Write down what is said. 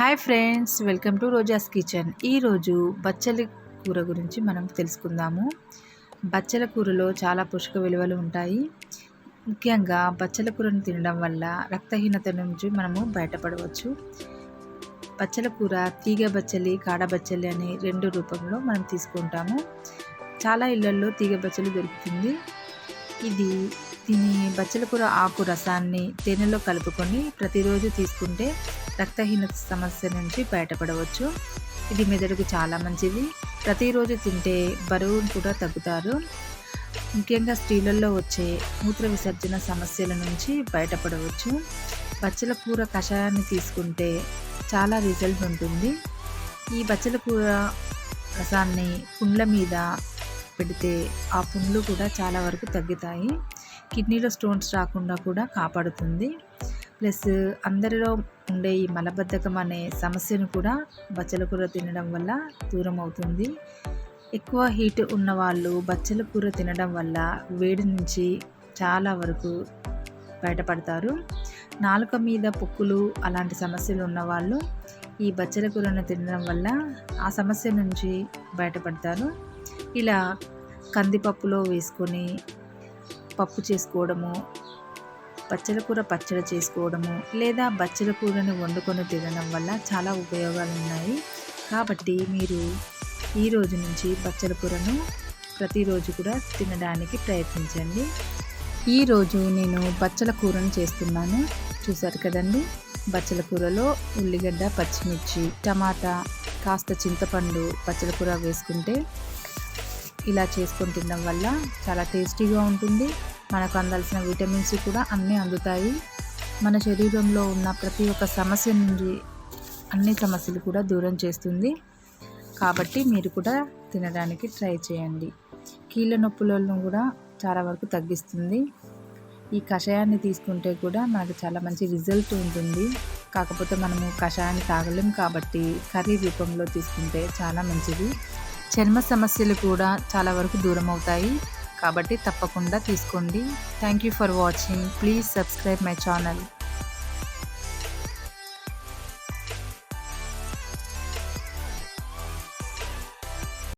Hi friends welcome to Roja's kitchen. ఈరోజు బచ్చలి కూర గురించి మనం తెలుసుకుందాము. బచ్చల కూరలో చాలా పోషక విలువలు ఉంటాయి. ముఖ్యంగా బచ్చల కూరను తినడం వల్ల రక్తహీనత నుంచి మనము బయటపడవచ్చు. బచ్చల కూర తీగ బచ్చలి కాడ బచ్చలి అనే రెండు రూపంలో మనం తీసుకుంటాము. చాలా ఇళ్ళలో తీగ బచ్చలి దొరుకుతుంది. ఇది దీని బచ్చల కూర ఆకు రసాన్ని తేనెలో కలుపుకొని ప్రతిరోజు తీసుకుంటే రక్తహీనత సమస్య నుంచి బయటపడవచ్చు. ఇది మెదడుకు చాలా మంచిది. ప్రతిరోజు తింటే బరువును కూడా తగ్గుతారు. ముఖ్యంగా స్త్రీలలో వచ్చే మూత్ర విసర్జన సమస్యల నుంచి బయటపడవచ్చు. బచ్చల కూర కషాయాన్ని తీసుకుంటే చాలా రిజల్ట్ ఉంటుంది. ఈ బచ్చల కూర రసాన్ని పుండ్ల మీద పెడితే ఆ పుండ్లు కూడా చాలా వరకు తగ్గుతాయి. కిడ్నీలో స్టోన్స్ రాకుండా కూడా కాపాడుతుంది. ప్లస్ అందరిలో ఉండే ఈ మలబద్ధకం అనే సమస్యను కూడా బచ్చల కూర తినడం వల్ల దూరం అవుతుంది ఎక్కువ హీట్ ఉన్న వాళ్ళు బచ్చల కూర తినడం వల్ల వేడి నుంచి చాలా వరకు బయటపడతారు. నాలుక మీద పొక్కులు అలాంటి సమస్యలు ఉన్నవాళ్ళు ఈ బచ్చల కూరను తినడం వల్ల ఆ సమస్య నుంచి బయటపడతారు. ఇలా కందిపప్పులో వేసుకొని పప్పు చేసుకోవడము బచ్చల కూర పచ్చడి చేసుకోవడము లేదా బచ్చల కూరని వండుకొని తినడం వల్ల చాలా ఉపయోగాలు ఉన్నాయి కాబట్టి మీరు ఈ రోజు నుంచి బచ్చల కూరను ప్రతిరోజు కూడా తినడానికి ప్రయత్నించండి. ఈరోజు నేను బచ్చల కూరను చేస్తున్నాను. చూసారు కదండి? బచ్చల కూరలో ఉల్లిగడ్డ పచ్చిమిర్చి టమాటా కాస్త చింతపండు బచ్చల కూర వేసుకుంటే ఇలా చేసుకొని తినడం వల్ల చాలా టేస్టీగా ఉంటుంది. మనకు అందాల్సిన విటమిన్స్ కూడా అన్నీ అందుతాయి. మన శరీరంలో ఉన్న ప్రతి ఒక్క సమస్య నుండి అన్ని సమస్యలు కూడా దూరం చేస్తుంది. కాబట్టి మీరు కూడా తినడానికి ట్రై చేయండి. కీళ్ళ నొప్పులను కూడా చాలా వరకు తగ్గిస్తుంది. ఈ కషాయాన్ని తీసుకుంటే కూడా మనకు చాలా మంచి రిజల్ట్ ఉంటుంది. కాకపోతే మనము కషాయాన్ని తాగలేం కాబట్టి కర్రీ రూపంలో తీసుకుంటే చాలా మంచిది. చర్మ సమస్యలు కూడా చాలా వరకు దూరం అవుతాయి. కాబట్టి తప్పకుండా తీసుకోండి. Thank you for watching please subscribe my channel